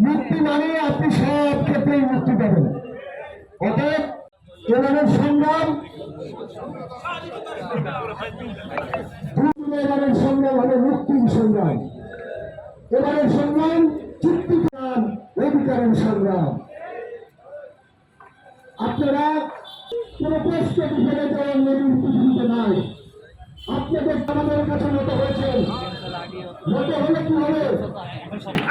মুক্তি মানে আপনি সব ক্ষেত্রেই মুক্তি পাবেন অতএব এবারের সংগ্রাম এবারের সংগ্রাম হবে মুক্তির সংগ্রাম এবারের সংগ্রাম চুক্তিকার অধিকারের সংগ্রাম আপনারা কোন প্রশ্ন বিফলে যাওয়ার নদীর নাই আপনাদের আমাদের কাছে মতো হয়েছে মতো হলে কি হবে।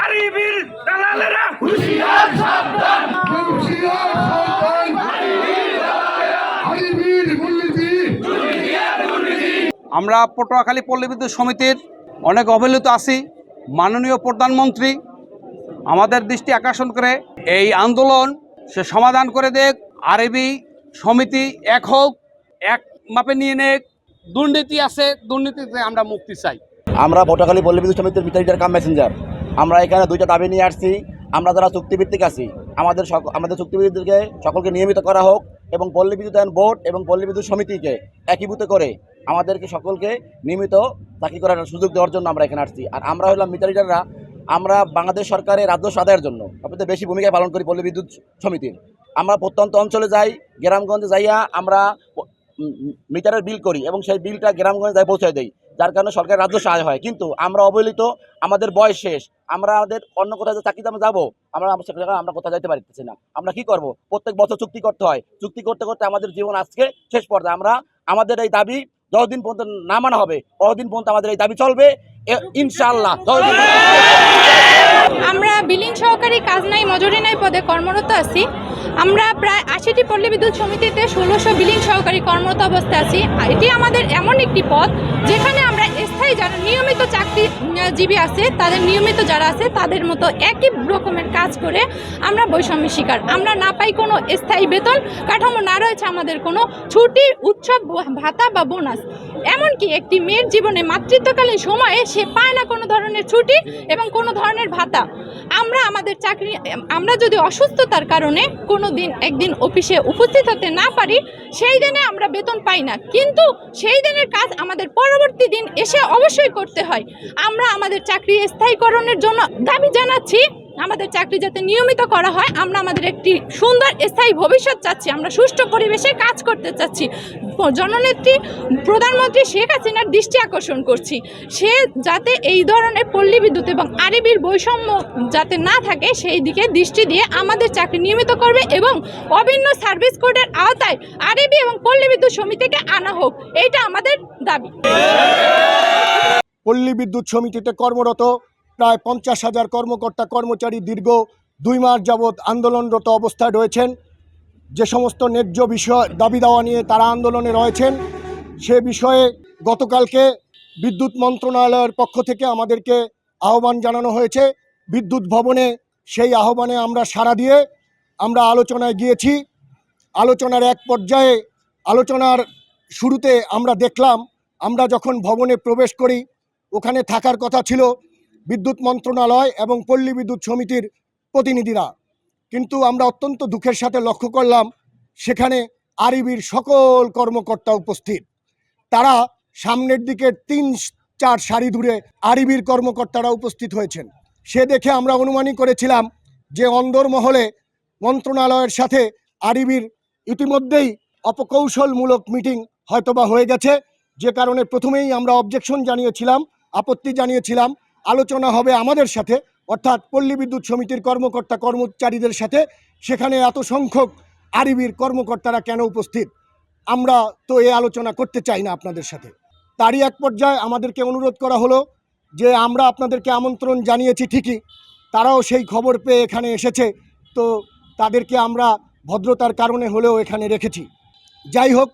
আরিবির দালালেরা হুঁশিয়ার সাবধান। হুঁশিয়ার সাবধান! আলিবীর মূল্যবী আমরা পটুয়াখালী পল্লী বিদ্যুৎ সমিতির অনেক অবহেলিত আছি। মাননীয় প্রধানমন্ত্রী আমাদের দৃষ্টি আকর্ষণ করে এই আন্দোলন সে সমাধান করে দেখ। আরবি সমিতি এক হোক এক মাপে নিয়ে নেক। দুর্নীতি আছে দুর্নীতিতে আমরা মুক্তি চাই। আমরা পটুয়াখালী পল্লী বিদ্যুৎ সমিতির মিটার কাম মেসেঞ্জার আমরা এখানে দুইটা দাবি নিয়ে আসছি। আমরা যারা চুক্তিভিত্তিক আছি, আমাদের সক- আমাদের চুক্তিভিত্তিকে সকলকে নিয়মিত করা হোক এবং পল্লী বিদ্যুতায়ন বোর্ড এবং পল্লী বিদ্যুৎ সমিতিকে একীভূত করে আমাদেরকে সকলকে নিয়মিত চাকরি করার সুযোগ দেওয়ার জন্য আমরা এখানে আসছি। আর আমরা হলাম মিটার রিডাররা আমরা বাংলাদেশ সরকারের রাজস্ব আদায়ের জন্য সবচেয়ে বেশি ভূমিকা পালন করি পল্লী বিদ্যুৎ সমিতির। আমরা প্রত্যন্ত অঞ্চলে যাই, গ্রামগঞ্জে যাইয়া আমরা মিটারের বিল করি এবং সেই বিলটা গ্রামগঞ্জে যাই পৌঁছে দেই। যার কারণে সরকার রাজস্ব আয় হয়। কিন্তু আমরা অবহেলিত, আমাদের বয়স শেষ, আমরা আমাদের অন্য কোথাও যে চাকরিতে আমরা যাব, আমরা সেখানে আমরা কোথাও যাইতে পারতেছি না। আমরা কি করব? প্রত্যেক বছর চুক্তি করতে হয়। চুক্তি করতে করতে আমাদের জীবন আজকে শেষ পর্যায়ে। আমরা, আমাদের এই দাবি যতদিন পর্যন্ত না মানা হবে। ততদিন পর্যন্ত আমাদের এই দাবি চলবে। ইনশাআল্লাহ আমরা বিলিং সহকারী কাজ নাই, মজুরি নাই পদে কর্মরত আছি। আমরা প্রায় আশিটি পল্লী বিদ্যুৎ সমিতিতে ষোলোশো বিলিং সহকারী কর্মরত অবস্থায় আছি। এটি আমাদের এমন একটি পথ যেখানে আমরা স্থায়ী, যারা নিয়মিত চাকরিজীবী আছে, তাদের নিয়মিত যারা আছে, তাদের মতো একই রকমের কাজ করে আমরা বৈষম্যের শিকার। আমরা না পাই কোনো স্থায়ী বেতন, কাঠামো না রয়েছে আমাদের কোনো ছুটি উৎসব, ভাতা বা বোনাস। এমনকি একটি মেয়ের জীবনে মাতৃত্বকালীন সময়ে সে পায় না কোনো ধরনের ছুটি এবং কোনো ধরনের ভাতা। আমরা আমাদের চাকরি, আমরা যদি অসুস্থতার কারণে কোনো দিন একদিন অফিসে উপস্থিত হতে না পারি, সেই দিনে আমরা বেতন পাই না। কিন্তু সেই দিনের কাজ আমাদের পরবর্তী দিন এসে অবশ্যই করতে হয়। আমরা আমাদের চাকরি স্থায়ীকরণের জন্য দাবি জানাচ্ছি। আমাদের চাকরি যাতে নিয়মিত করা হয়, আমরা আমাদের একটি সুন্দর স্থায়ী ভবিষ্যৎ চাচ্ছি, আমরা সুষ্ঠু পরিবেশে কাজ করতে চাচ্ছি। জননেত্রী প্রধানমন্ত্রী শেখ হাসিনার দৃষ্টি আকর্ষণ করছি। সে যাতে এই ধরনের পল্লী বিদ্যুৎ এবং আরবির বৈষম্য যাতে না থাকে, সেই দিকে দৃষ্টি দিয়ে আমাদের চাকরি নিয়মিত করবে এবং অভিন্ন সার্ভিস কোডের আওতায় আরবি এবং পল্লী বিদ্যুৎ সমিতিকে আনা হোক, এইটা আমাদের দাবি। পল্লী বিদ্যুৎ সমিতিতে কর্মরত প্রায় পঞ্চাশ হাজার কর্মকর্তা, কর্মচারী দীর্ঘ দুই মাস যাবৎ আন্দোলনরত অবস্থায় রয়েছেন। যে সমস্ত ন্যায্য বিষয় দাবি দাওয়া নিয়ে তারা আন্দোলনে রয়েছেন, সে বিষয়ে গতকালকে বিদ্যুৎ মন্ত্রণালয়ের পক্ষ থেকে আমাদেরকে আহ্বান জানানো হয়েছে। বিদ্যুৎ ভবনে সেই আহ্বানে আমরা সাড়া দিয়ে আমরা আলোচনায় গিয়েছি। আলোচনার এক পর্যায়ে আলোচনার শুরুতে আমরা দেখলাম, আমরা যখন ভবনে প্রবেশ করি, ওখানে থাকার কথা ছিল বিদ্যুৎ মন্ত্রণালয় এবং পল্লী বিদ্যুৎ সমিতির প্রতিনিধিরা। কিন্তু আমরা অত্যন্ত দুঃখের সাথে লক্ষ্য করলাম, সেখানে আরিবির সকল কর্মকর্তা উপস্থিত। তারা সামনের দিকে তিন চার সারি দূরে আরিবির কর্মকর্তারা উপস্থিত হয়েছেন। সে দেখে আমরা অনুমানই করেছিলাম যে অন্দরমহলে মন্ত্রণালয়ের সাথে আরিবির ইতিমধ্যেই অপকৌশলমূলক মিটিং হয়তোবা হয়ে গেছে। যে কারণে প্রথমেই আমরা অবজেকশন জানিয়েছিলাম, আপত্তি জানিয়েছিলাম আলোচনা হবে আমাদের সাথে, অর্থাৎ পল্লী বিদ্যুৎ সমিতির কর্মকর্তা কর্মচারীদের সাথে। সেখানে এত সংখ্যক আরিবির কর্মকর্তারা কেন উপস্থিত? আমরা তো এই আলোচনা করতে চাই না আপনাদের সাথে। তারই এক পর্যায়ে আমাদেরকে অনুরোধ করা হলো যে আমরা আপনাদেরকে আমন্ত্রণ জানিয়েছি ঠিকই, তারাও সেই খবর পেয়ে এখানে এসেছে, তো তাদেরকে আমরা ভদ্রতার কারণে হলেও এখানে রেখেছি। যাই হোক,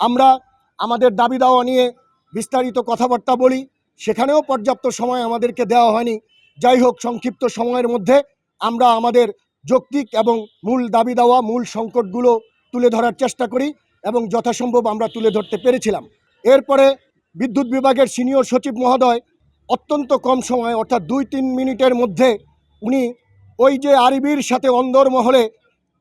আমরা আমাদের দাবি দাওয়া নিয়ে বিস্তারিত কথাবার্তা বলি সেখানেও পর্যাপ্ত সময় আমাদেরকে দেওয়া হয়নি। যাই হোক, সংক্ষিপ্ত সময়ের মধ্যে আমরা আমাদের যৌক্তিক এবং মূল দাবি দেওয়া, মূল সংকটগুলো তুলে ধরার চেষ্টা করি এবং যথাসম্ভব আমরা তুলে ধরতে পেরেছিলাম। এরপরে বিদ্যুৎ বিভাগের সিনিয়র সচিব মহোদয় অত্যন্ত কম সময়, অর্থাৎ দুই তিন মিনিটের মধ্যে উনি ওই যে আরিবির সাথে অন্দরমহলে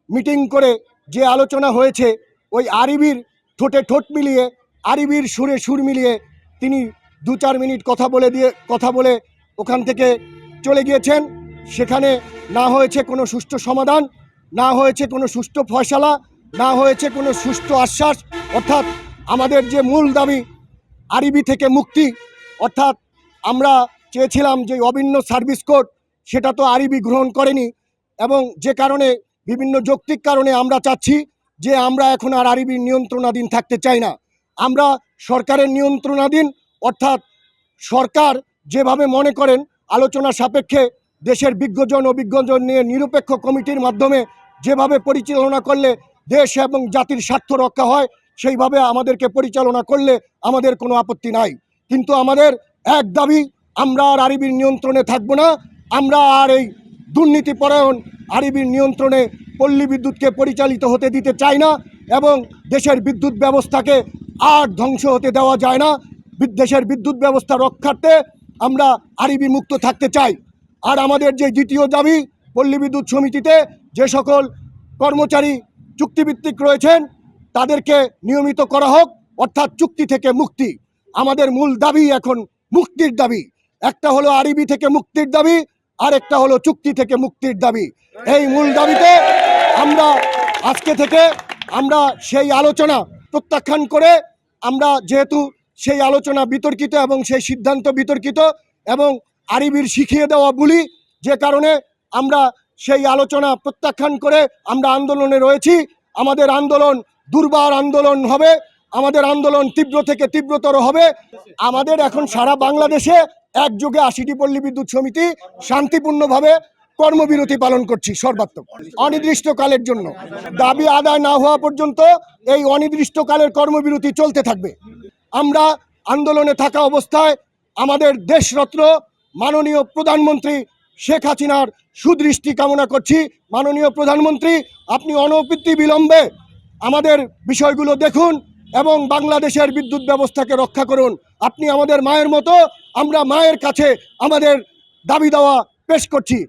মিটিং করে যে আলোচনা হয়েছে, ওই আরিবির ঠোঁটে ঠোঁট মিলিয়ে, আরিবির সুরে সুর মিলিয়ে তিনি দু চার মিনিট কথা বলে দিয়ে, কথা বলে ওখান থেকে চলে গিয়েছেন। সেখানে না হয়েছে কোনো সুষ্ঠু সমাধান, না হয়েছে কোনো সুষ্ঠু ফয়সালা, না হয়েছে কোনো সুষ্ঠু আশ্বাস। অর্থাৎ আমাদের যে মূল দাবি আরবি থেকে মুক্তি, অর্থাৎ আমরা চেয়েছিলাম যে অভিন্ন সার্ভিস কোড, সেটা তো আরবি গ্রহণ করেনি। এবং যে কারণে, বিভিন্ন যৌক্তিক কারণে আমরা চাচ্ছি যে আমরা এখন আর আরবির নিয়ন্ত্রণাধীন থাকতে চাই না। আমরা সরকারের নিয়ন্ত্রণাধীন অর্থাৎ সরকার যেভাবে মনে করেন, আলোচনা সাপেক্ষে দেশের বিজ্ঞজন অভিজ্ঞজন নিয়ে নিরপেক্ষ কমিটির মাধ্যমে যেভাবে পরিচালনা করলে দেশ এবং জাতির স্বার্থ রক্ষা হয়, সেইভাবে আমাদেরকে পরিচালনা করলে আমাদের কোনো আপত্তি নাই। কিন্তু আমাদের এক দাবি, আমরা আর আরিবির নিয়ন্ত্রণে থাকব না, আমরা আর এই দুর্নীতিপরায়ণ আরিবির নিয়ন্ত্রণে পল্লী বিদ্যুৎকে পরিচালিত হতে দিতে চাই না এবং দেশের বিদ্যুৎ ব্যবস্থাকে আর ধ্বংস হতে দেওয়া যায় না। দেশের বিদ্যুৎ ব্যবস্থা রক্ষার্থে আমরা আরিবি মুক্ত থাকতে চাই। আর আমাদের যে দ্বিতীয় দাবি, পল্লী বিদ্যুৎ সমিতিতে যে সকল কর্মচারী চুক্তিভিত্তিক রয়েছেন, তাদেরকে নিয়মিত করা হোক, অর্থাৎ চুক্তি থেকে মুক্তি। আমাদের মূল দাবি এখন মুক্তির দাবি। একটা হলো আরিবি থেকে মুক্তির দাবি আর একটা হলো চুক্তি থেকে মুক্তির দাবি। এই মূল দাবিতে আমরা আজকে থেকে আমরা সেই আলোচনা প্রত্যাখ্যান করে আমরা যেহেতু সেই আলোচনা বিতর্কিত এবং সেই সিদ্ধান্ত বিতর্কিত এবং আরিবির শিখিয়ে দেওয়া বলি যে কারণে আমরা সেই আলোচনা প্রত্যাখ্যান করে আমরা আন্দোলনে রয়েছি। আমাদের আন্দোলন দুর্বার আন্দোলন হবে, আমাদের আন্দোলন তীব্র থেকে তীব্রতর হবে। আমাদের এখন সারা বাংলাদেশে একযোগে আশিটি পল্লী বিদ্যুৎ সমিতি শান্তিপূর্ণভাবে কর্মবিরতি পালন করছি সর্বাত্মক, অনির্দিষ্টকালের জন্য। দাবি আদায় না হওয়া পর্যন্ত এই অনির্দিষ্টকালের কর্মবিরতি চলতে থাকবে। আমরা আন্দোলনে থাকা অবস্থায় আমাদের দেশরত্ন মাননীয় প্রধানমন্ত্রী শেখ হাসিনার সুদৃষ্টি কামনা করছি। মাননীয় প্রধানমন্ত্রী, আপনি অনপিত্তি বিলম্বে আমাদের বিষয়গুলো দেখুন এবং বাংলাদেশের বিদ্যুৎ ব্যবস্থাকে রক্ষা করুন। আপনি আমাদের মায়ের মতো, আমরা মায়ের কাছে আমাদের দাবি দেওয়া পেশ করছি।